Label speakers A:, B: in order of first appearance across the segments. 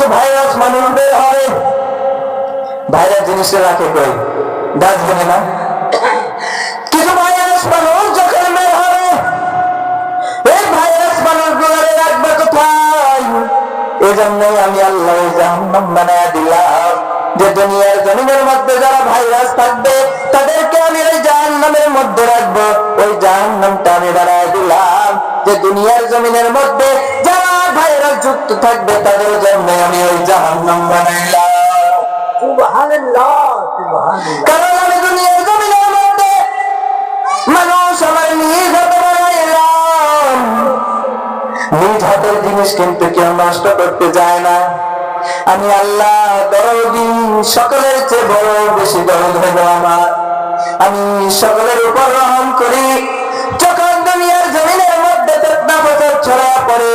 A: কিছু ভাইরাস মানুষ বের হবে ভাইরাস জিনিসটা রাখে কই? ডাস্টবিনে না? কিছু ভাইরাস মানুষ যখন বের এই ভাইরাস মানুষ গুলারে রাখবে কোথায়? এই জন্যই আমি আল্লাহ জাহান্নাম বানায় দিলাম। যে দুনিয়ার জমিনের মধ্যে যারা ভাইরাস থাকবে, তাদেরকে আমি ওই জাহান্নামের মধ্যে রাখব। ওই জাহান্নামটা আমি বানায় দিলাম। যে দুনিয়ার জমিনের মধ্যে যারা ভাইরাস যুক্ত থাকবে তাদের জন্য আমি ওই জাহান্নাম বানাইলাম।
B: সুবহানাল্লাহ সুবহানাল্লাহ।
A: কারণ আমি দুনিয়ার জমিনের মধ্যে মানুষ আমার নিজ হাতে বানাইলাম। নিজ হাতের জিনিস কিন্তু কেউ নষ্ট করতে যায় না। আমি আল্লাহ দরদি সকলের চেয়ে বড় বেশি দরদ হইল আমার। আমি সকলের উপর রহম করি। যখন দুনিয়ার জমিনের মধ্যে বছর ছড়া পড়ে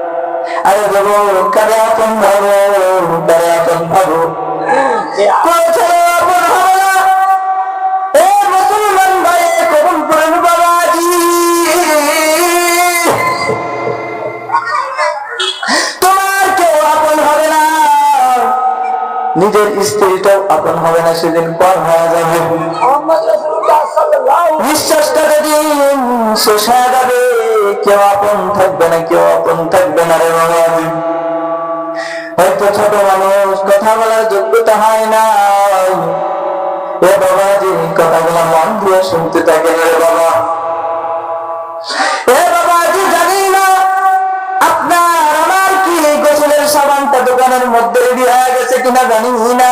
A: আরে যুবক কারে আপন ভাবো? কারে আপন ভাবো? তোমার হবে না। নিজের স্ত্রীটাও আপন হবে না, সেদিন পর হয়ে যাবে। শেষ হয়ে যাবে, কেউ আপন থাকবে না, কেউ আপন থাকবে না রে বাবাজি হয়তো ছোট মানুষ কথা বলার যোগ্যতা হয় না। এ বাবাজি কথাগুলো মন দিয়ে শুনতে থাকেন রে বাবা। আপনার আমার কি গোসলের সাবানটা দোকানের মধ্যে রেডি হয়ে গেছে কিনা জানি না।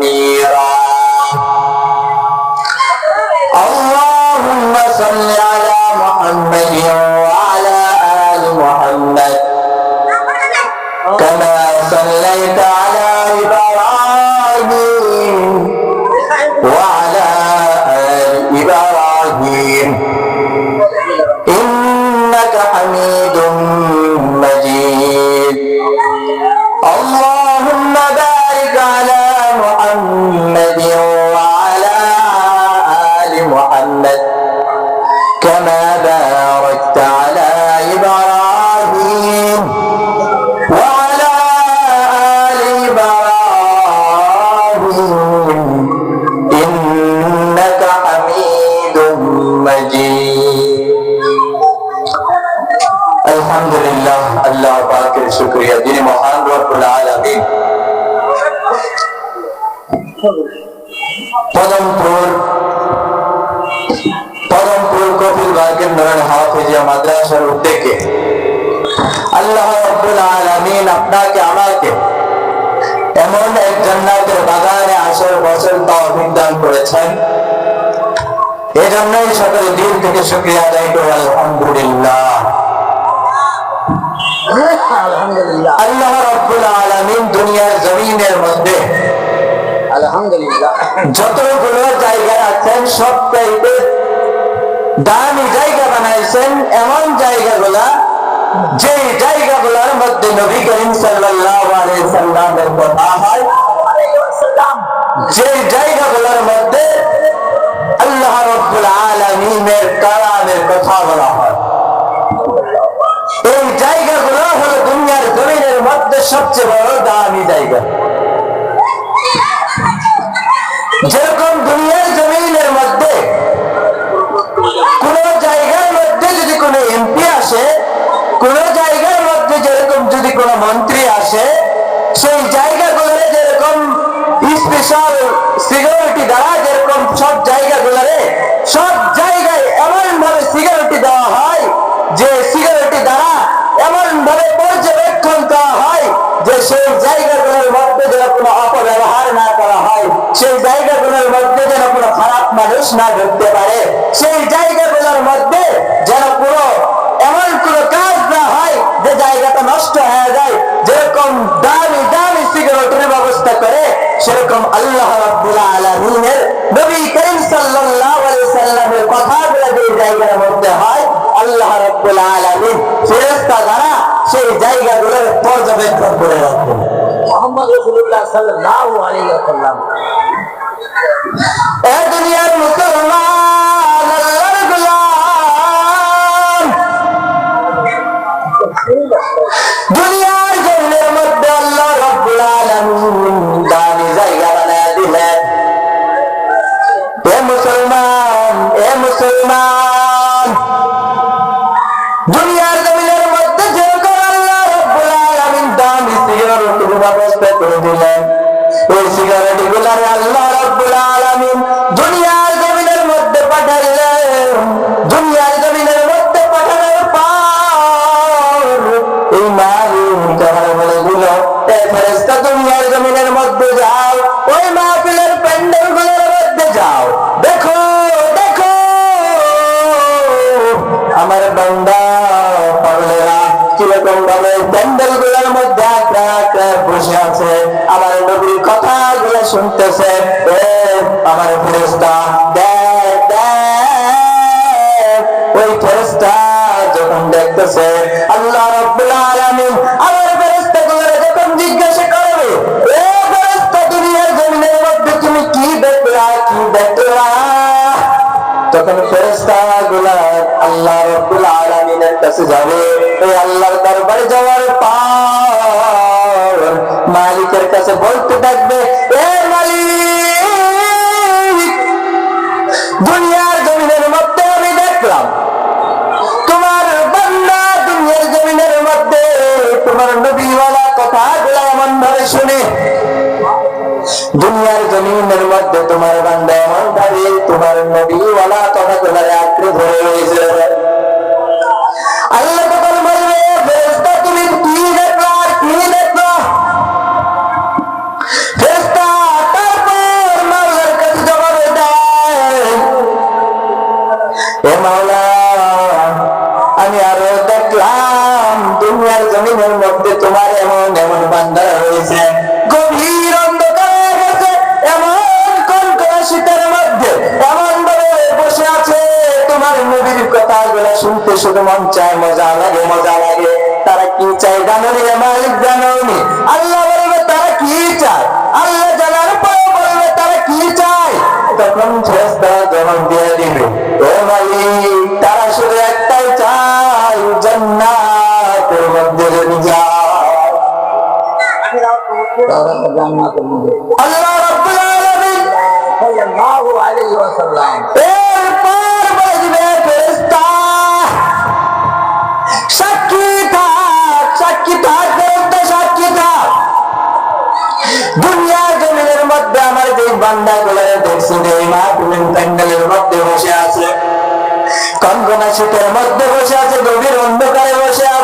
A: มีรา আলহামদুলিল্লাহ, আল্লাহ পাকের শুকরিয়া। যিনি মহান রব্বুল আলামিন। পদমপুর পদমপুর কপিল বাগের নয়ন হাফিজিয়া মাদ্রাসার উদ্যোগে। আল্লাহ রব্বুল আলামিন আপনাকে, আমাকে এমন এক জান্নাতের বাগানে আসার বছর তৌফিক দান করেছেন। এজন্যই সকলে দিল থেকে শুকরিয়া আদায় করে, আলহামদুলিল্লাহ।
B: আলহামদুলিল্লাহ।
A: আল্লাহ রব্বুল আলামিন দুনিয়ার জমিনের মধ্যে,
B: আলহামদুলিল্লাহ,
A: যতগুলো জায়গা আছেন সব চাইতে দামি জায়গা বানাইছেন, এমন জায়গাগুলা যে জায়গাগুলোর মধ্যে নবী করিম সাল্লাল্লাহু সাল্লামের কথা হয় যে জায়গাগুলোর মধ্যে আল্লাহ রব্বুল আলামিনের কালামের কথা বলা হয়। এই জায়গাগুলো সবচেয়ে বড় দামি জায়গা। যেরকম দুনিয়ার জমিনের মধ্যে, কোন জায়গার মধ্যে যদি কোনো এমপি আসে, কোন জায়গার মধ্যে যেরকম যদি কোনো মন্ত্রী আসে, সেই জায়গাগুলোরে যেরকম স্পেশাল সেই জায়গাগুলোর মধ্যে যেন কোনো অপব্যবহার না করা হয়, সেই জায়গাগুলোর মধ্যে যেন কোনো খারাপ মানুষ না ঢুকতে পারে, সেই জায়গাগুলোর মধ্যে যেন কোনো এমন কোনো কাজ না হয় যে জায়গাটা নষ্ট হয়ে যায়, যেরকম দামি দামি সিকিউরিটির ব্যবস্থা করে, সেরকম আল্লাহ রাব্বুল আলামিনের নবী করিম সাল্লাল্লাহু আলাইহি সাল্লামের কথাগুলো যে জায়গার মধ্যে হয়, আল্লাহ রাব্বুল আলামিন সেই জায়গাগুলোর পর্যবেক্ষণ করে রাখবেন
B: মোহাম্মদ রসুল্লাহ সাল্লাহ আলী আসাল্লাম
A: এ দুনিয়ার মুসলমান দুনিয়ার জমিনের মধ্যে আল্লাহ রাব্বুল আলামিন। ব্যবস্থা করে দিলেন ওই সিগারেট গুলারে আল্লাহ রাব্বুল আলামিন দুনিয়ার জমিনের মধ্যে পাঠাইলেন দুনিয়ার জমিনের মধ্যে পাঠানোর পর এই মালিক তাহার বলে দিল এ ফেরেশতা দুনিয়ার জমিনের মধ্যে যাও ওই মাহফিলের প্যান্ডেলগুলোর মধ্যে যাও দেখো দেখো আমার বান্দা, পাগলেরা, কীরকম ভাবে প্যান্ডেলগুলোর মধ্যে বসে আছে, আমার নবীর কথা শুনতেছে। আমার ফেরেস্তা ওই ফেরেস্তা যখন দেখতেছে, আল্লাহ আমার ফেরেস্তা যখন জিজ্ঞাসা করবে, এ ফেরেস্তা দুনিয়ার জমিনের মধ্যে তুমি কি দেখলা কি দেখলা? তখন ফেরেশতা গুলা আল্লাহ রাব্বুল আলামিনের কাছে যাবে। এই আল্লাহর দরবারে যাওয়ার পর মালিকের কাছে বলতে থাকবে, এ মালিক, দুনিয়ার জমিনের মধ্যে আমি দেখলাম, তোমার বান্দা দুনিয়ার জমিনের মধ্যে, তোমার নবীওয়ালা কথাগুলো এমন ভাবে শুনে, দুনিয়ার জমিনের মধ্যে তোমার বান্দা এমন ভাবে, তোমার নবীওয়ালা কথাগুলো আঁকড়ে ধরে রয়েছে। আল্লাহ এমন বান্দা রয়েছে। গভীর অন্ধকার গেছে এমন কনকনা শীতের মধ্যে, এমন ভাবে বসে আছে। তোমার নবীর তারা শুধু একটাই চায়, জান্নাতের মধ্যে যদি যায়
B: তারা জান্নাতের মধ্যে
A: আল্লাহ রাব্বুল আলামিন
B: সাল্লাল্লাহু আলাইহি ওয়াসাল্লাম
A: এরপর বলবে ফেরেশতা সাক্ষী থাক সাক্ষী থাক ফেরেশতা সাক্ষী থাক দুনিয়ার জমিনের মধ্যে আমার যে বান্দা গুলো দেখছি যে এই মাহফিলের প্যান্ডেলের মধ্যে বসে আছে কনকনা শীতের মধ্যে বসে আছে গভীর অন্ধকারে বসে আছে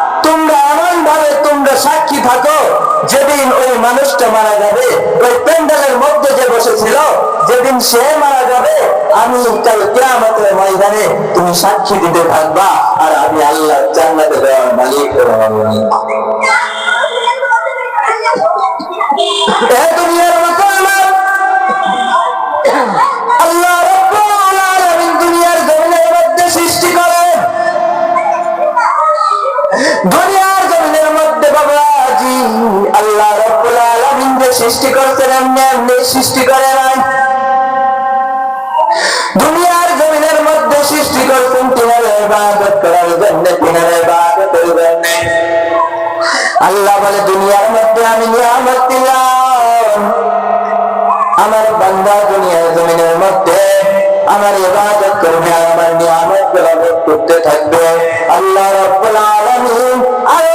A: তোমরা এমন ভাবে তোমরা সাক্ষী থাকো, যেদিন ওই মানুষটা মারা যাবে, ওই প্যান্ডেলের মধ্যে যে বসেছিল, যেদিন সে মারা যাবে, আমি কাল কিয়ামতের ময়দানে তুমি সাক্ষী দিতে থাকবা, আর আমি আল্লাহ জান্নাতে দেওয়ার মালিক। এ দুনিয়ার মুসলমান আল্লাহ রাব্বুল আলামিন যে সৃষ্টি করছেন, এমনি এমনি সৃষ্টি করে নাই। দুনিয়ার জমিনের মধ্যে সৃষ্টি করছেন, তিনার ইবাদত করার জন্য, তিনার ইবাদতের জন্য। আল্লাহ বলে, দুনিয়ার মধ্যে আমি নিয়ামত দিলাম। আমার বান্দা দুনিয়ার জমিনের মধ্যে আমার ইবাদত করবে, আমার নিয়ামত করতে থাকবে। আল্লাহ রাব্বুল আলামিন আর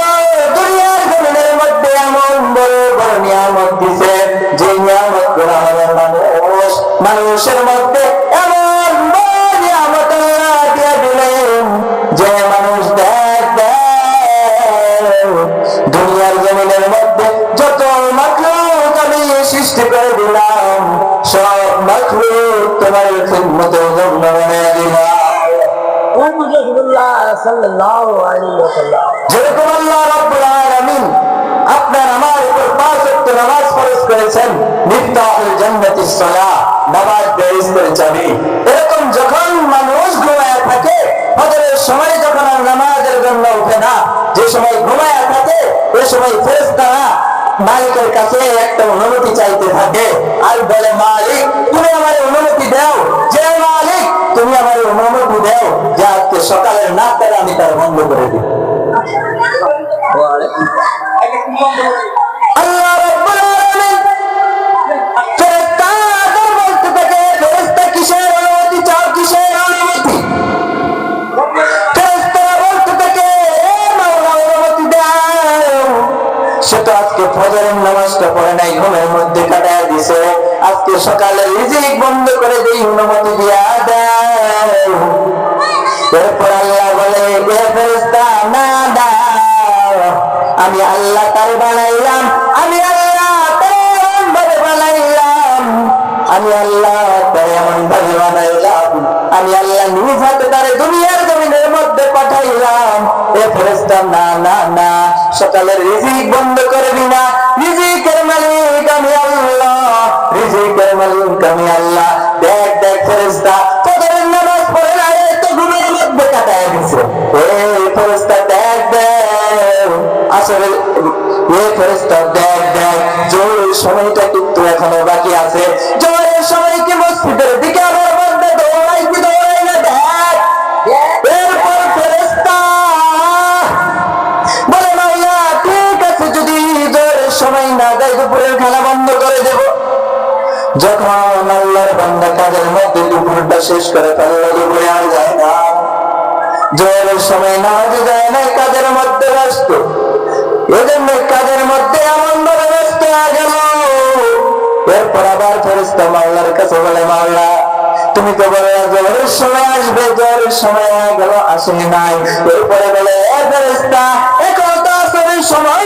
A: বড় নিয়ামত দিছে যে নিয়ামতগুলো হলো মানুষ মানুষের মধ্যে এমন নিয়ামত দিয়ে দিলেন যে মানুষ দেখ দুনিয়ার জমিনের মধ্যে যত মাকলুক আমি সৃষ্টি করে দিলাম সব মাকলুক তোমার মতো জন্ম বানিয়ে দিলাম যেরকম আল্লাহ ফরজ করেছেন মিফতাহুল জান্নাতিস সালাহ, নামাজ বেরিজ করে যাবি এরকম যখন মানুষ ঘুমায় থাকে, ফজরের সময় যখন আর নামাজের জন্য উঠে না মালিকের কাছে একটা অনুমতি চাইতে থাকে। আর বলে, মালিক, তুমি আমার অনুমতি দাও। যে মালিক, তুমি আমার অনুমতি দাও। যে আজকে সকালের নাস্তাটা আমি তার বন্ধ করে দিই। সকালে রিজিক বন্ধ করে দেই অনুমতি দিয়া এরপর আল্লাহ বলে না আমি আল্লাহ তার বানাইলাম, আমি আল্লাহ ভাবে বানাইলাম, আমি আল্লাহ তার এমন ভাবে বানাইলাম, আমি আল্লাহ নিজ হাতে তারে দুনিয়ার জমিনের মধ্যে পাঠাইলাম। এ ফেরেশতা, না না না সকালের রিজিক বন্ধ করবি না শেষ করে জোরের সময় না যায় না কাজের মধ্যে ব্যস্ত এজন্য কাজের মধ্যে এমন ভাবে ব্যস্ত গেল এরপর আবার মাওলার কাছে বলে মাওলা তুমি তো বলে জোরের সময় আসবে জোরের সময় গেল আসেনি নাই এরপরে বলে এখন তো আসরের সময়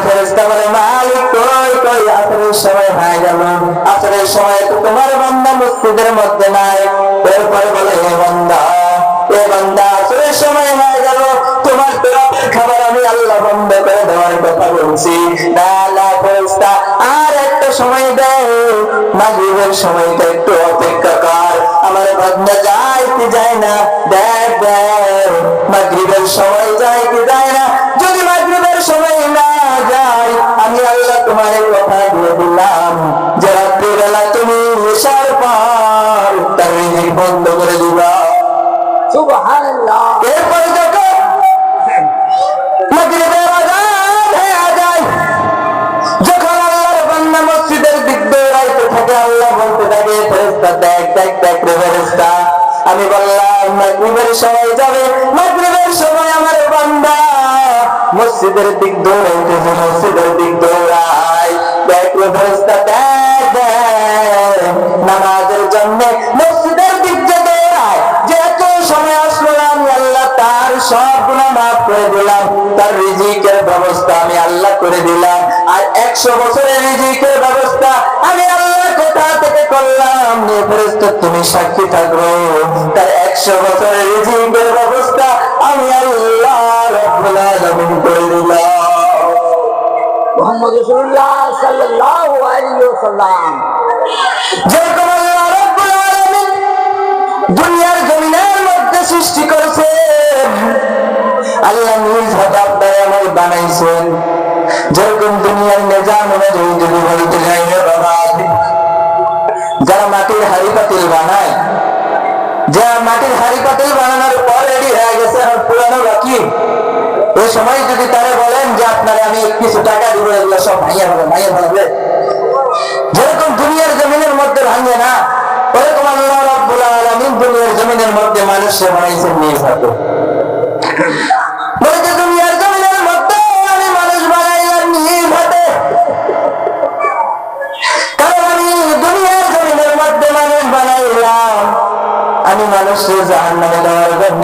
A: আসরের সময় হয়ে গেল আসরের সময় তো তোমার বান্দা মসজিদের মধ্যে নাই। এরপরে বলে, হে বান্দা এ বান্দা আসরের সময় হয়ে গেল তোমার পেটের খাবার আমি আল্লাহ বন্ধ করে দেওয়ার কথা বলছি। আর একটা সময় দেয় মাগরিবের সময়টা একটু অপেক্ষা কর। আমার বান্দা যায় কি যায় না? দেখ দেখ। মাগরিবের সময় যায় কি যায় না? তোমার কথা দিয়ে দিলাম যে রাত্রিবেলা তুমি নেশার পার তার বন্ধ করে দিবা। এরপরে আমি বললাম সময় যাবে সময় আমার বান্দা মসজিদের দিক দৌড়াইতেছে মসজিদের দিক দেখ রে ফেরেস্তা দেখ নামাজের জন্য মসজিদের দিক যে দৌড়ায় যে এত সময় আসলো আমি আল্লাহ তার সব গুণা মাফ করে দিলাম। তার রিজিকের ব্যবস্থা আমি আল্লাহ করে দিলাম। আর একশো বছরের রিজিকের ব্যবস্থা আমি আল্লাহ কোথা থেকে করলাম? তুমি সাক্ষী থাকো। তার একশো বছরের রিজিকের ব্যবস্থা আমি আল্লাহ রব্বুল আলামিন করে দিলাম
B: মোহাম্মদ রসুল্লাহ সাল্লাল্লাহু আলাইহি ওয়াসাল্লাম।
A: যেরকম আল্লাহ রব্বুল আলামিন দুনিয়ার জমিনের মধ্যে সৃষ্টি করেছেন আল্লাহ নিজ হাতে আপনার আমার বানাইছেন। যেরকম দুনিয়ার নিজাম অনুযায়ী যদি বলতে যাই যারা মাটির হাড়ি পাতিল বানায়, যারা মাটির হাড়ি পাতিল বানানোর পর রেডি হয়ে গেছে আর পুরানো বাকি। সময় যদি তারা বলেন যে আপনারা আমি কিছু টাকা দিব, এগুলো সব ভাইয়া হবে ভাইয়া হবে যেরকম দুনিয়ার জমিনের মধ্যে ভাঙে না, ওরকম আল্লাহ রাব্বুল আলামিন দুনিয়ার জমিনের মধ্যে মানুষে বানাইছেন নিজ হাতে দুনিয়ার জমিনের মধ্যে আমি মানুষ হাতে কারণ আমি দুনিয়ার জমিনের মধ্যে দেওয়ার জন্য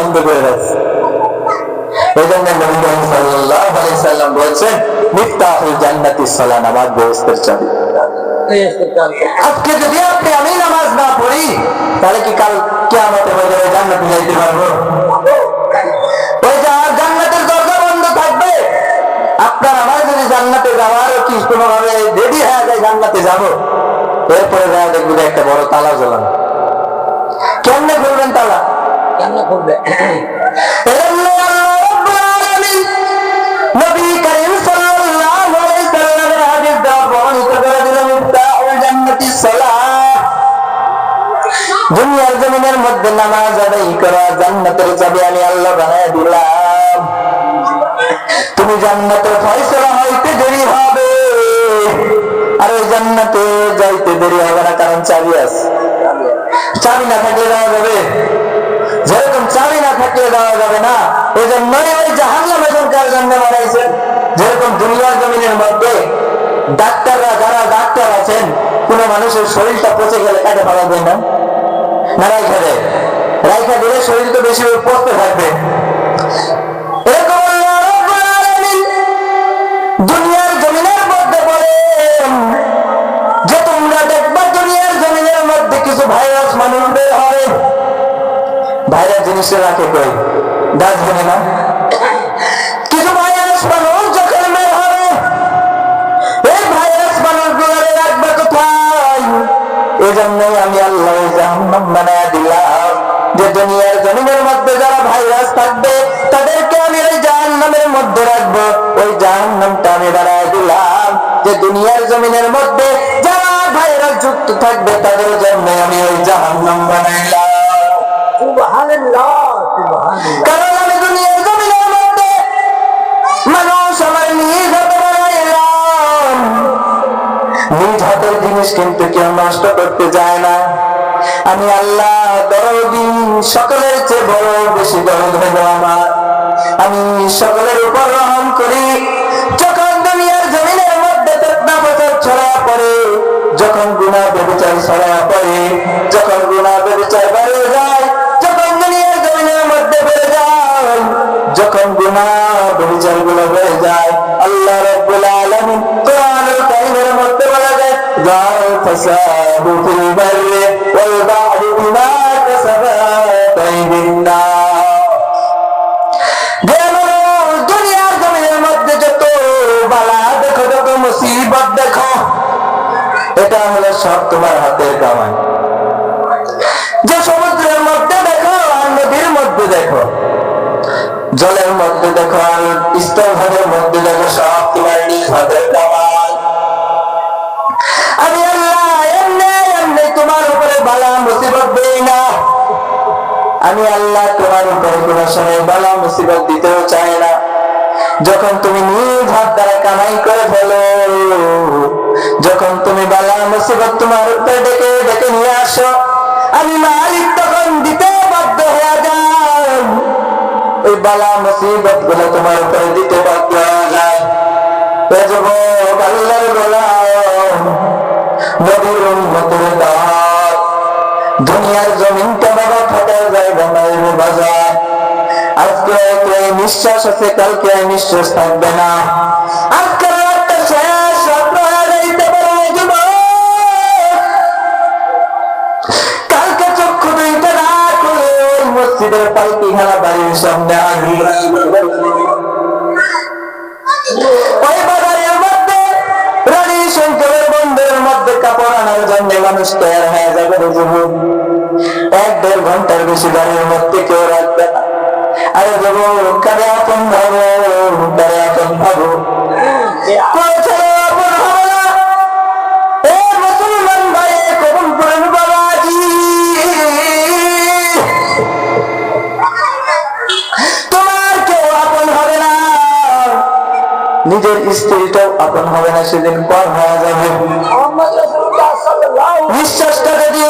A: বন্ধ করে রাখছে। এই জন্য নবী সাল্লাম বলছেন, মিফতাহুল জান্নাতি সালাহ নামাজ ব্যবস্থার চাবি। আজকে যদি আপনি আমি নামাজ না পড়ি, তাহলে কি কাল কিয়ামতের মধ্যে জান্নাতে যাইতে পারব? ওই যে আর জান্নাতের দরজা বন্ধ থাকবে। আপনার আমার যদি জান্নাতে যাওয়ার কি কোনোভাবে রেডি হয়ে যায় জান্নাতে যাব? এরপরে যা দেখব একটা বড় তালা জ্বলানো। কেমনে খুলবেন তালা?
B: কেমন করবে
A: চাবি দেরি হবে। যাইতে দেরি হবে না, কারণ চাবি চাবি না থাকলে যাওয়া যাবে? যেরকম চাবি না থাকলে দেওয়া যাবে না এই জন্যই ওই জাহান্নাম এখনকার জন্য বানাইছেন। যেরকম দুনিয়ার জমিনের মধ্যে ডাক্তাররা, যারা ডাক্তার আছেন, কোন মানুষের শরীরটা পচে গেলে কাটে পাওয়া যায় না। না, রাইখা দেয়। রাইখা দিলে শরীর তো বেশি পচতে থাকবে। ভাইরাস রাখে কই? ডাস্টবিনে না? যারা ভাইরাস তাদেরকে আমি ওই মধ্যে রাখব। ওই জাহান্নামটা যে দুনিয়ার জমিনের মধ্যে যারা ভাইরাস যুক্ত থাকবে, তাদের জন্য আমি ওই জাহান্নাম বানাইলাম। আমি আল্লাহ দরদি সকলের চেয়ে বড়, বেশি দরদ হইল আমার। আমি সকলের উপর রহম করি। যখন দুনিয়ার জমিনের মধ্যে ফেতনা বছর ছড়া পড়ে, যখন গুণা বেবিচার ছড়া পড়ে, যখন গুণা বেবিচার মুসিবত দিতেও চাই না। যখন তুমি নিজ হাত দ্বারা কামাই করে ফেলো, যখন তুমি বালা মুসিবত তোমার উপরে ডেকে ডেকে নিয়ে আসো, আমি মালিক তখন দিতে বাধ্য হয়ে যাই। ওই বালা মুসিবতগুলো তোমার উপরে দিতে বাধ্য হয়ে যায়। আল্লাহর গোলাম, নবীর দুনিয়ার জমিনটা বাবা থাকার জায়গা নাই বাজার। আজকে হয়তো নিঃশ্বাস আছে, কালকে নিঃশ্বাস থাকবে না। আজকে মসজিদের পালকি খেলা বাড়ির সামনে বাজারের মধ্যে রানী শঙ্করের বন্ধের মধ্যে কাপড় আনার জন্য মানুষ তৈরি হয়ে এক দেড় ঘণ্টার বেশি গাড়ির মধ্যে কেউ রাখবে না। আরে যুবক কারে আপন ভাবো কারে ভাবো নিজের স্ত্রীটাও আপন হবে না সেদিন পর হয়ে যাবে। বিশ্বাসটা যেদিন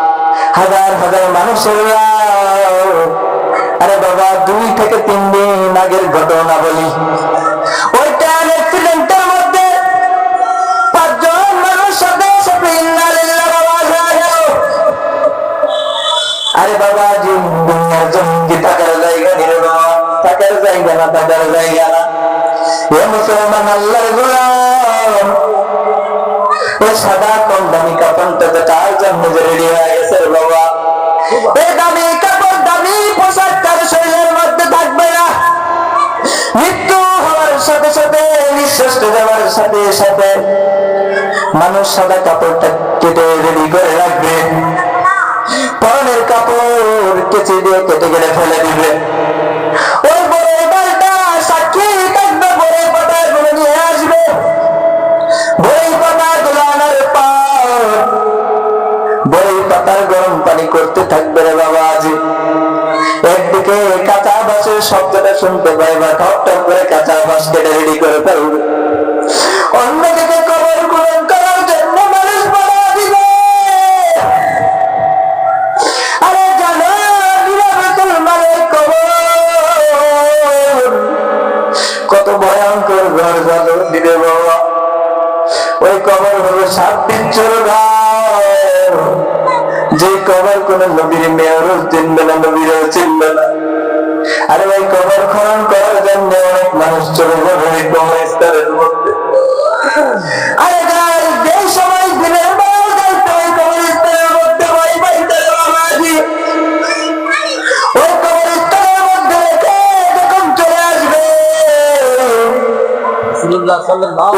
A: হাজার হাজার মানুষের লাশ আরে বাবা, দুই থেকে তিন দিন আগের ঘটনা বলি। পাঁচজন মানুষ আরে বাবা দুনিয়ার জঙ্গি থাকার জায়গা নিরে বাবা থাকার জায়গা না, থাকার জায়গা না। এ মুসলমান আল্লাহর সাদা কম দামি কাপড়টা তো তার জন্য রেডি হয়ে গেছে বাবা। দামি কাপড়, দামি পোশাক তার শরীরের মধ্যে থাকবে না। মৃত্যু হওয়ার সাথে সাথে, নিঃশ্বাস যাওয়ার সাথে সাথে মানুষ সাদা কাপড়টা কেটে রেডি করে রাখবে। পরনের কাপড় কেচে দিয়ে কেটে কেটে ফেলে দিবে। ওই বড় সাক্ষী থাকবে বড় পাতা গুলো নিয়ে। পানি করতে থাকবে রে বাবা আজি। একদিকে কাঁচা বাসের শব্দটা শুনতে পাই বা ঠক ঠক করে কাঁচা বাস কেটে রেডি করে ফেলবে। অন্যদিকে কবর করার জন্য মানুষ দিবে। আরে জানো মুসলমানের কবর। কত ভয়ঙ্কর ঘর জানো দিবে বাবা। ওই কবর হলো সাত দিন ঘর যে কবর কোন নবীর মেয়রও চিনবে না নবীরও চিনবে না। আরে ওই কবর খনন করার জন্য অনেক মানুষ চলে যাবে ওই কবর স্তরের মধ্যে। আরে যাই যে সময় দিনের বেলা যাইতে ওই কবর স্তরের মধ্যে ওই বাড়িতে বাবাজি ওই কবর স্তরের মধ্যে যখন চলে আসবে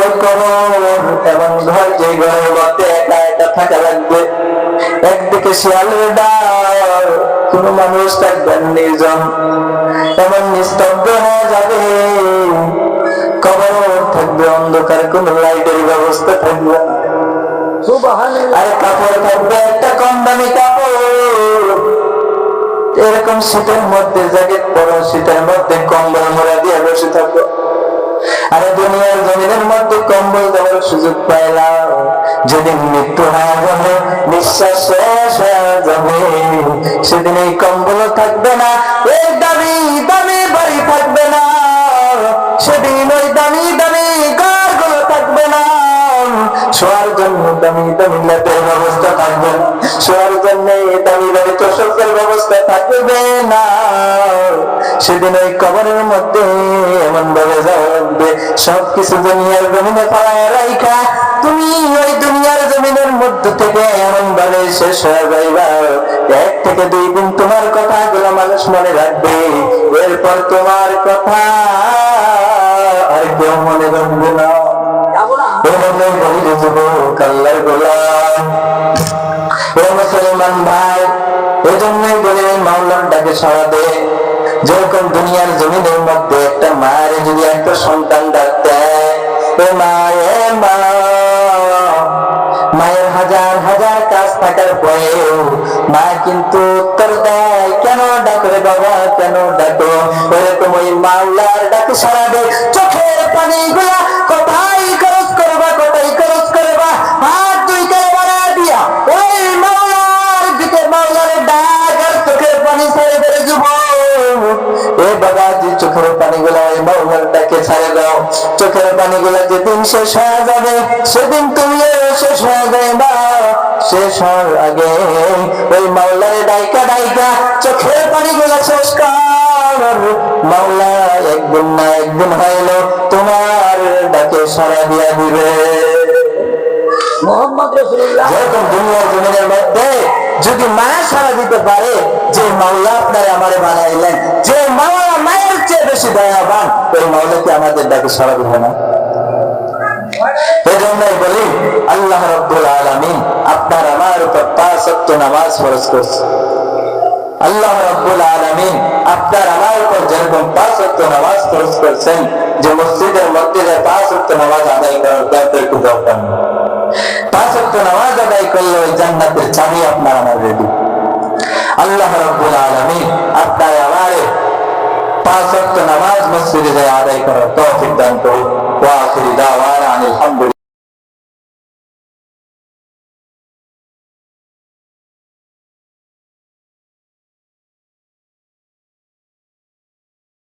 A: ওই কবর এমন ঘর যে ঘরের মধ্যে একা একা থাকা লাগবে। একদিকে শিয়ালের ডাল, কোন মানুষ থাকবেন নির্জন। এমন নিস্তব্ধ হয়ে যাবে। কবর থাকবে অন্ধকার, কোন লাইটের ব্যবস্থা থাকবে আর কাপড় থাকবে একটা কম দামি কাপড়। এরকম শীতের মধ্যে, জ্যাকেট পরো, শীতের মধ্যে কম্বল মোড়া দিয়ে বসে দুনিয়ার জমিনের মধ্যে কম্বল দেওয়ার সুযোগ পাইলাম। যেদিন মৃত্যু হয়ে যাবে নিঃশ্বাস শেষ হয়ে যাবে। সেদিন এই কম্বল থাকবে না এই দামি দামি বাড়ি থাকবে না। সেদিন ওই দামি দামি ঘরগুলো থাকবে না। শোয়ার জন্য দামি দামি ব্যবস্থা থাকবে। শোয়ার জন্য দামি দামি তোষকের ব্যবস্থা থাকবে না। সেদিন ওই কবরের মধ্যে এমন ভাবে যাবে সবকিছু দুনিয়ার জমিনে পাড়ায় রাইখা। তুমি ওই দুনিয়ার জমিনের মধ্য থেকে এমন ভাবে শেষ হয়ে যাইবা। এক থেকে দুই দিন তোমার কথা গুলো মানুষ মনে রাখবে। এরপর তোমার কথা আর কেউ মনে রাখবে না। দুনিয়ার জমিনের মধ্যে একটা মায়ের যদি একটা সন্তান ডাক দেয় এ মা মায়ের হাজার হাজার কাজ থাকার পরেও মা কিন্তু উত্তর দেয় কেন ডাকো রে বাবা কেন ডাকো এরকম ওই মাওলার ডাকে সারা দে, চোখের পানি মাওলার ডাকে ছেড়ে দাও। চোখের পানিগুলো যেদিন শেষ হয়ে যাবে সেদিন তুমিও শেষ হয়ে যাবে শেষ হওয়ার আগে ওই মাওলার ডাইকা ডাইকা চোখের পানিগুলো শেষ কর। মাওলা একদিন না একদিন হইল তোমার ডাকে সারা দিয়া দিবে।
B: মোহাম্মদ রসুল্লাহ
A: যেরকম দুনিয়ার যদি মায়া সারা দিতে পারে, যে মাওলা আপনার আমারে বানাইলেন, যে মাওলা মায়ের চেয়ে বেশি দয়াবান, ওই মাওলাকে আমাদের ডাকে সারা দিবে না? বলি, আল্লাহ রব্বুল আলমিন আপনার আমার উপর পাঁচ নামাজ ফরজ করছে। আল্লাহ রব্বুল আলামিন আপনার আমার উপর যেরকম পাঁচ ওয়াক্ত নামাজ ফরজ করছেন, যে মসজিদের যে পাঁচ ওয়াক্ত নামাজ আদায় করার দরকার একটু দরকার। পাঁচ ওয়াক্ত নামাজ আদায় করলে ওই জান্নাতের চাবি আপনার আমার রেডি। আল্লাহ রব্বুল আলামিন আপনার আমারে পাঁচ ওয়াক্ত নামাজ মসজিদে আদায় করার তৌফিক দান করুন। ওয়া আখিরি